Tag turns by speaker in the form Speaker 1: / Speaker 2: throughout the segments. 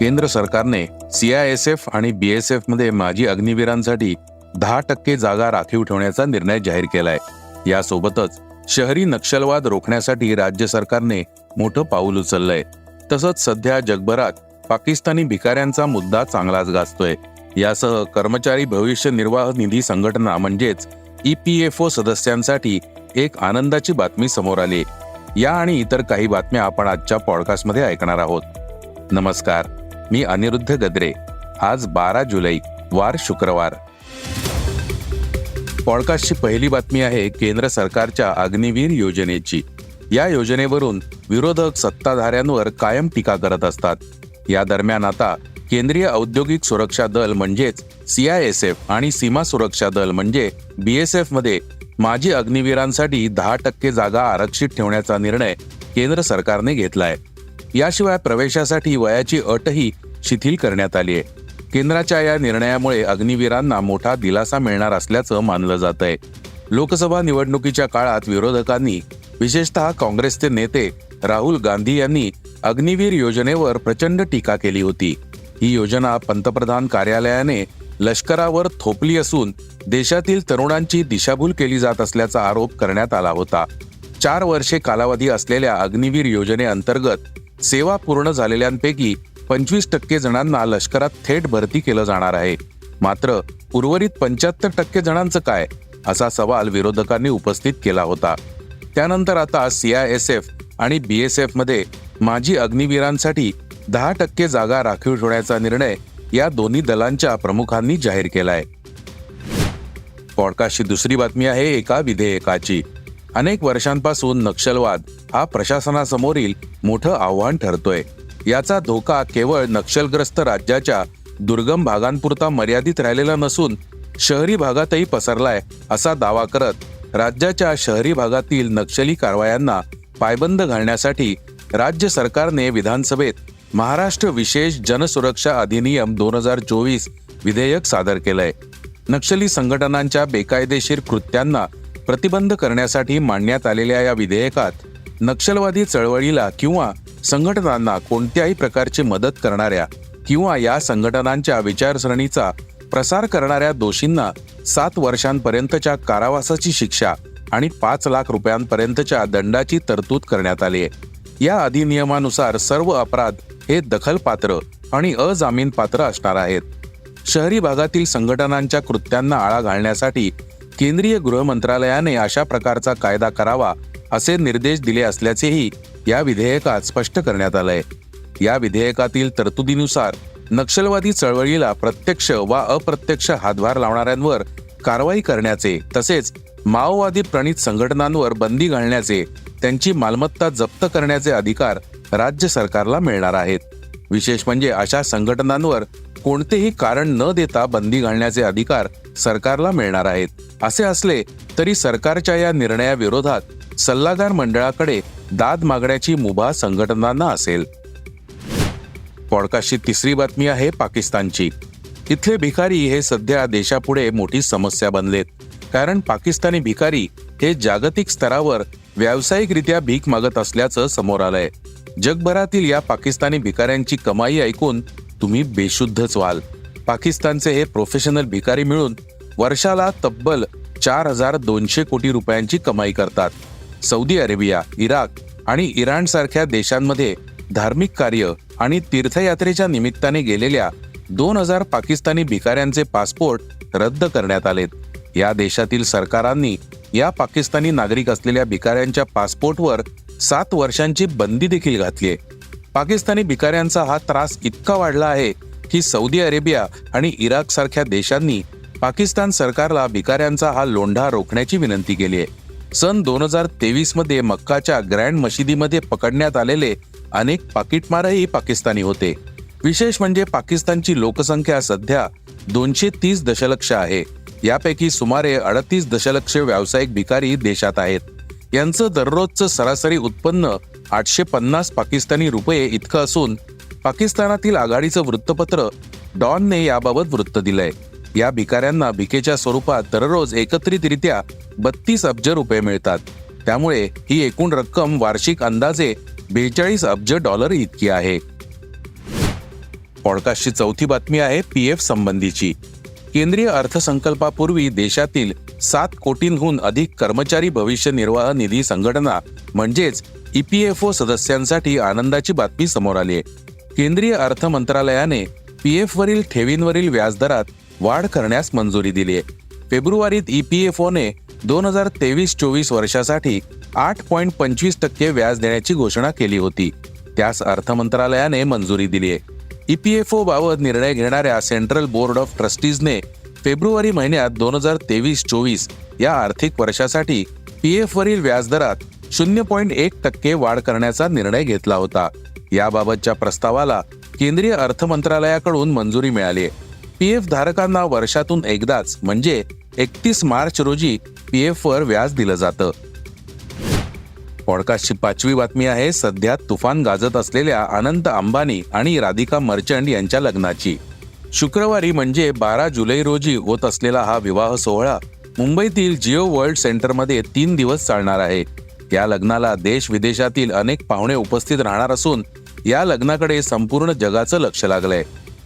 Speaker 1: केंद्र सरकारने सीआयएसएफ आणि बीएसएफमध्ये माजी अग्निवीरांसाठी दहा टक्के जागा राखीव ठेवण्याचा निर्णय जाहीर केलाय. यासोबतच शहरी नक्षलवाद रोखण्यासाठी राज्य सरकारने मोठं पाऊल उचललंय. तसंच सध्या जगभरात पाकिस्तानी भिकाऱ्यांचा मुद्दा चांगलाच गाजतोय. यासह कर्मचारी भविष्य निर्वाह निधी संघटना म्हणजेच ईपीएफओ सदस्यांसाठी एक आनंदाची बातमी समोर आली. या आणि इतर काही बातम्या आपण आजच्या पॉडकास्टमध्ये ऐकणार आहोत. नमस्कार. मी अनिरुद्ध गद्रे. आज बारा जुलै वार शुक्रवार. पॉडकास्टची पहिली बातमी आहे केंद्र सरकारच्या अग्निवीर योजनेची. या योजनेवरून विरोधक सत्ताधाऱ्यांवर कायम टीका करत असतात. या दरम्यान आता केंद्रीय औद्योगिक सुरक्षा दल म्हणजेच सीआयएसएफ आणि सीमा सुरक्षा दल म्हणजे बीएसएफमध्ये माजी अग्निवीरांसाठी दहा टक्के जागा आरक्षित ठेवण्याचा निर्णय केंद्र सरकारने घेतलाय. याशिवाय प्रवेशासाठी वयाची अटही शिथिल करण्यात आली आहे. केंद्राच्या या निर्णयामुळे अग्निवीरांना मोठा दिलासा मिळणार असल्याचं मानलं जात आहे लोकसभा निवडणुकीच्या काळात विरोधकांनी विशेषतः काँग्रेसचे नेते राहुल गांधी यांनी अग्निवीर योजनेवर प्रचंड टीका केली होती. ही योजना पंतप्रधान कार्यालयाने लष्करावर थोपली असून देशातील तरुणांची दिशाभूल केली जात असल्याचा आरोप करण्यात आला होता. चार वर्षे कालावधी असलेल्या अग्निवीर योजनेअंतर्गत सेवा पूर्ण झालेल्यांपैकी पंचवीस टक्के जणांना लष्करात थेट भरती केलं जाणार आहे. मात्र उर्वरित पंच्याहत्तर टक्के जणांचं काय? असा सवाल विरोधकांनी उपस्थित केला होता. त्यानंतर आता सीआयएसएफ आणि बीएसएफमध्ये माजी अग्निवीरांसाठी दहा टक्के जागा राखीव ठेवण्याचा निर्णय या दोन्ही दलांच्या प्रमुखांनी जाहीर केलाय. पॉडकास्टची दुसरी बातमी आहे एका विधेयकाची. अनेक वर्षांपासून नक्षलवाद हा प्रशासनासमोरील मोठं आव्हान ठरतोय. याचा धोका केवळ नक्षलग्रस्त राज्याच्या दुर्गम भागांपुरता मर्यादित राहिलेला नसून शहरी भागातही पसरलाय असा दावा करत राज्याच्या शहरी भागातील नक्षली कारवायांना पायबंद घालण्यासाठी राज्य सरकारने विधानसभेत महाराष्ट्र विशेष जनसुरक्षा अधिनियम दोन हजार चोवीस विधेयक सादर केलंय. नक्षली संघटनांच्या बेकायदेशीर कृत्यांना प्रतिबंध करण्यासाठी मांडण्यात आलेल्या या विधेयकात नक्षलवादी चळवळीला किंवा संघटनांना कोणत्याही प्रकारची मदत करणाऱ्या किंवा या संघटनांच्या विचारसरणीचा प्रसार करणाऱ्या दोषींना सात वर्षांपर्यंतच्या कारावासाची शिक्षा आणि पाच लाख रुपयांपर्यंतच्या दंडाची तरतूद करण्यात आली आहे. या अधिनियमानुसार सर्व अपराध हे दखलपात्र आणि अजामीन पात्र असणार आहेत. शहरी भागातील संघटनांच्या कृत्यांना आळा घालण्यासाठी केंद्रीय गृह मंत्रालयाने अशा प्रकारचा कायदा करावा असे निर्देश दिले असल्याचेही या विधेयकात स्पष्ट करण्यात आलंय. या विधेयकातील तरतुदीनुसार नक्षलवादी चळवळीला प्रत्यक्ष वा अप्रत्यक्ष हातभार लावणाऱ्यांवर कारवाई करण्याचे तसेच माओवादी प्रणित संघटनांवर बंदी घालण्याचे त्यांची मालमत्ता जप्त करण्याचे अधिकार राज्य सरकारला मिळणार आहेत. विशेष म्हणजे अशा संघटनांवर कोणतेही कारण न देता बंदी घालण्याचे अधिकार सरकारला मिळणार आहेत. असे असले तरी सरकारच्या या निर्णयाविरोधात सल्लागार मंडळाकडे दाद मागण्याची मुभा संघटनांना असेल. पॉडकास्टची तिसरी बातमी आहे पाकिस्तानची. इथले भिकारी हे सध्या देशापुढे मोठी समस्या बनलेत. कारण पाकिस्तानी भिकारी हे जागतिक स्तरावर व्यावसायिकरित्या भीक मागत असल्याचं समोर आलंय. जगभरातील या पाकिस्तानी भिकाऱ्यांची कमाई ऐकून तुम्ही बेशुद्धच व्हाल. पाकिस्तानचे हे प्रोफेशनल भिकारी मिळून वर्षाला तब्बल चार हजार दोनशे कोटी रुपयांची कमाई करतात. सौदी अरेबिया इराक आणि इराण सारख्या देशांमध्ये धार्मिक कार्य आणि तीर्थयात्रेच्या निमित्ताने गेलेल्या दोन हजार पाकिस्तानी भिकाऱ्यांचे पासपोर्ट रद्द करण्यात आलेत. या देशातील सरकारांनी या पाकिस्तानी नागरिक असलेल्या भिकाऱ्यांच्या पासपोर्टवर सात वर्षांची बंदी देखील घातली आहे. पाकिस्तानी भिकाऱ्यांचा हा त्रास इतका वाढला आहे की सौदी अरेबिया आणि इराक सारख्या देशांनी पाकिस्तान सरकारला भिकाऱ्यांचा हा लोंढा रोखण्याची विनंती केली आहे. सन दोन हजार तेवीसमध्ये मक्काच्या ग्रँड मशिदीमध्ये पकडण्यात आलेले अनेक पाकिटमारही पाकिस्तानी होते. विशेष म्हणजे पाकिस्तानची लोकसंख्या सध्या दोनशे तीस दशलक्ष आहे. यापैकी सुमारे अडतीस दशलक्ष व्यावसायिक भिकारी देशात आहेत. यांचं दररोजचं सरासरी उत्पन्न आठशे पन्नास पाकिस्तानी रुपये इतकं असून पाकिस्तानातील आघाडीचं वृत्तपत्र डॉनने याबाबत वृत्त दिलंय. या भिकाऱ्यांना भिकेच्या स्वरूपात दररोज एकत्रितरित्या बत्तीस अब्ज रुपये मिळतात. त्यामुळे ही एकूण रक्कम वार्षिक अंदाजे बेचाळीस अब्ज डॉलर इतकी आहे. पॉडकास्टची चौथी बातमी आहे पी एफ संबंधीची. केंद्रीय अर्थसंकल्पापूर्वी देशातील सात कोटींहून अधिक कर्मचारी भविष्य निर्वाह निधी संघटना म्हणजेच ईपीएफओ सदस्यांसाठी आनंदाची बातमी समोर आली आहे. केंद्रीय अर्थ मंत्रालयाने पीएफ वरील ठेवींवरील व्याजदरात वाढ करण्यास मंजुरी दिली आहे. फेब्रुवारीत ईपीएफओने दोन हजार तेवीस चोवीस वर्षासाठी आठ पॉईंट पंचवीस टक्के व्याज देण्याची घोषणा केली होती. त्यास अर्थ मंत्रालयाने मंजुरी दिली आहे. ईपीएफओ बाबत निर्णय घेणाऱ्या सेंट्रल बोर्ड ऑफ ट्रस्टीजने फेब्रुवारी महिन्यात दोन हजार तेवीस चोवीस या आर्थिक वर्षासाठी पी वरील व्याजदरात शून्य पॉईंट एक टक्के वाढ करण्याचा निर्णय घेतला होता. याबाबतच्या प्रस्तावाला केंद्रीय अर्थ मंत्रालयाकडून मंजुरी मिळाली पीएफ धारकांना वर्षातून एकदाच म्हणजे एकतीस मार्च रोजी पीएफ वर व्याज दिलं जातं. पॉडकास्टची पाचवी बातमी आहे सध्या तुफान गाजत असलेल्या अनंत अंबानी आणि राधिका मर्चंट यांच्या लग्नाची. शुक्रवारी म्हणजे बारा जुलै रोजी होत असलेला हा विवाह सोहळा मुंबईतील जिओ वर्ल्ड सेंटरमध्ये तीन दिवस चालणार आहे. या लग्नाला देश विदेशातील अनेक पाहुणे उपस्थित राहणार असून या लग्नाकडे संपूर्ण जगाचं लक्ष लागलंय.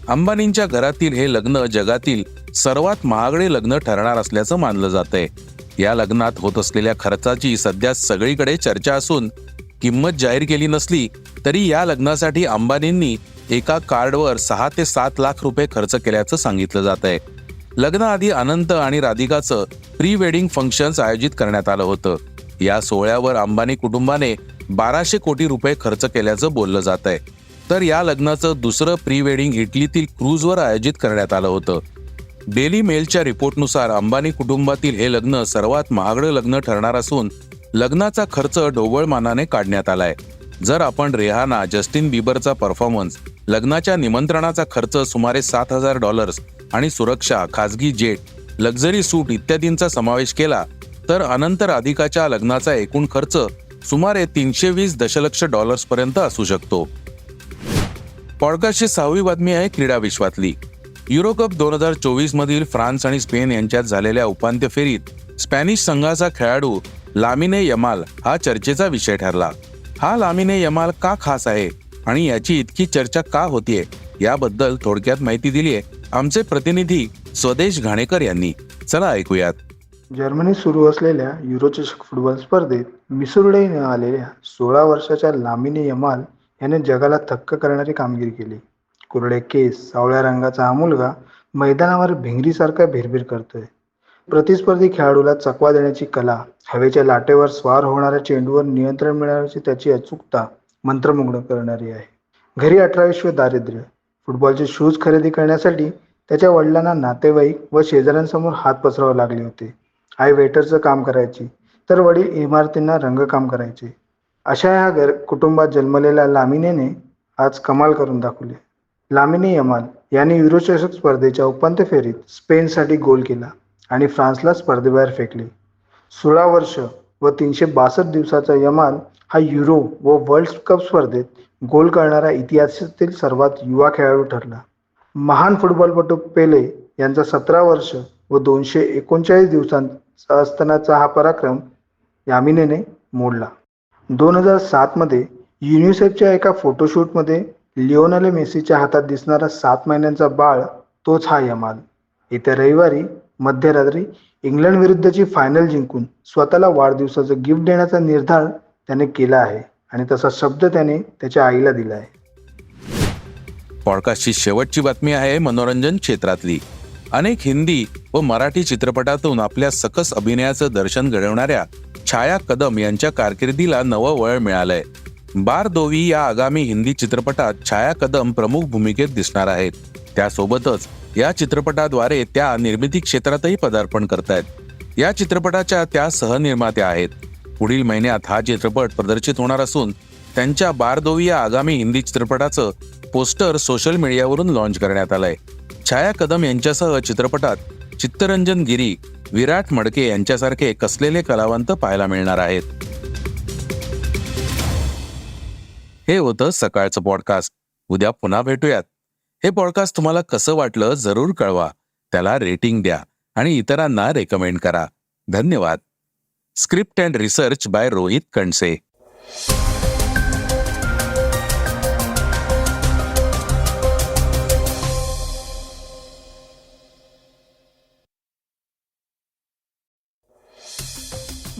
Speaker 1: अंबानींच्या घरातील हे लग्न जगातील सर्वात महागडे लग्न ठरणार असल्याचं मानलं जातंय. या लग्नात होत असलेल्या खर्चाची सध्या सगळीकडे चर्चा असून किंमत जाहीर केली नसली तरी या लग्नासाठी अंबानींनी एका कार्डवर सहा ते सात लाख रुपये खर्च केल्याचं सांगितलं जात आहे लग्नाआधी अनंत आणि राधिकाचं प्री वेडिंग फंक्शन्स आयोजित करण्यात आलं होतं. या सोहळ्यावर अंबानी कुटुंबाने बाराशे कोटी रुपये खर्च केल्याचं बोललं जात आहे. तर या लग्नाचं दुसरं प्री वेडिंग इटलीतील क्रूजवर आयोजित करण्यात आलं होतं. डेली मेलच्या रिपोर्टनुसार अंबानी कुटुंबातील हे लग्न सर्वात महागडं लग्न ठरणार असून लग्नाचा खर्च ढोबळमानाने काढण्यात आलाय. जर आपण रेहाना जस्टिन बिबरचा परफॉर्मन्स लग्नाच्या निमंत्रणाचा खर्च सुमारे सात हजार डॉलर्स आणि सुरक्षा खासगी जेट लक्झरी सूट इत्यादींचा समावेश केला तर अनंत राधिकाच्या लग्नाचा एकूण खर्च सुमारे तीनशे वीस दशलक्ष डॉलर्स पर्यंत असू शकतो. पॉडकास्टची सहावी बातमी आहे क्रीडा विश्वातली. युरो कप दोन हजार चोवीस मधील फ्रान्स आणि स्पेन यांच्यात झालेल्या उपांत्य फेरीत स्पॅनिश संघाचा खेळाडू लामिने यमाल हा चर्चेचा विषय ठरला. हा लामिने यमाल का खास आहे आणि याची इतकी चर्चा का होतीये याबद्दल थोडक्यात माहिती दिली आहे आमचे प्रतिनिधी स्वदेश घाणेकर यांनी. चला ऐकूयात.
Speaker 2: जर्मनीत सुरू असलेल्या युरोचषक फुटबॉल स्पर्धेत मिसुरडेने आलेल्या सोळा वर्षाच्या लामिने यमाल याने जगाला थक्क करणारी कामगिरी केली. कुरडे केस सावळ्या रंगाचा हा मुलगा मैदानावर भिंगरीसारखा भिरभिर करतोय. प्रतिस्पर्धी खेळाडूला चकवा देण्याची कला हवेच्या लाटेवर स्वार होणाऱ्या चेंडूवर नियंत्रण मिळवण्याची त्याची अचूकता मंत्रमुग्ध करणारी आहे. घरी अठराविश्व दारिद्र्य फुटबॉलचे शूज खरेदी करण्यासाठी त्याच्या वडिलांना नातेवाईक व शेजाऱ्यांसमोर हात पसरावे लागले होते. आई वेटरचं काम करायची तर वडील इमारतींना रंगकाम करायचे. अशा ह्या घर कुटुंबात जन्मलेल्या लामिनेने आज कमाल करून दाखवले. लामिनी यमाल याने युरोचषक स्पर्धेच्या उपांत्य फेरीत स्पेनसाठी गोल केला आणि फ्रान्सला स्पर्धेबाहेर फेकले. सोळा वर्ष व तीनशे बासष्ट दिवसाचा यमाल हा युरो व वर्ल्ड कप स्पर्धेत गोल करणारा इतिहासातील सर्वात युवा खेळाडू ठरला. महान फुटबॉलपटू पेले यांचा सतरा वर्ष व दोनशे एकोणचाळीस दिवसांत असतानाचा हा पराक्रम यामिनीने मोडला. दोन हजार सातमध्ये युनिसेफच्या एका फोटोशूटमध्ये लिओनल मेसीच्या हातात दिसणारा सात महिन्यांचा बाळ तोच हा यमाल. येत्या रविवारी मध्यरात्री इंग्लंड विरुद्धची फायनल जिंकून स्वतःला वाढदिवसाचं गिफ्ट देण्याचा निर्धार त्याने केला आहे आणि तसा शब्द त्याने त्याच्या आईला दिला आहे.
Speaker 1: पॉडकास्टची शेवटची बातमी आहे मनोरंजन क्षेत्रातली. अनेक हिंदी व मराठी चित्रपटातून आपल्या सकस अभिनयाचं दर्शन घडवणाऱ्या छाया कदम यांच्या कारकिर्दीला नवं वळ मिळालंय. बार दोवी या आगामी हिंदी चित्रपटात छाया कदम प्रमुख भूमिकेत दिसणार आहेत. त्यासोबतच या चित्रपटाद्वारे त्या निर्मिती क्षेत्रातही पदार्पण करतायत. या चित्रपटाच्या त्या सहनिर्मात्या आहेत. पुढील महिन्यात हा चित्रपट प्रदर्शित होणार असून त्यांच्या बारदोवी या आगामी हिंदी चित्रपटाचं पोस्टर सोशल मीडियावरून लॉन्च करण्यात आलंय. छाया कदम यांच्यासह चित्रपटात चित्तरंजन गिरी विराट मडके यांच्यासारखे कसलेले कलावंत पाहायला मिळणार आहेत? हे होतं सकाळचं पॉडकास्ट उद्या पुन्हा भेटूयात. हे पॉडकास्ट तुम्हाला कसं वाटलं जरूर कळवा. त्याला रेटिंग द्या आणि इतरांना रेकमेंड करा. धन्यवाद. Script and research by Rohit Kanse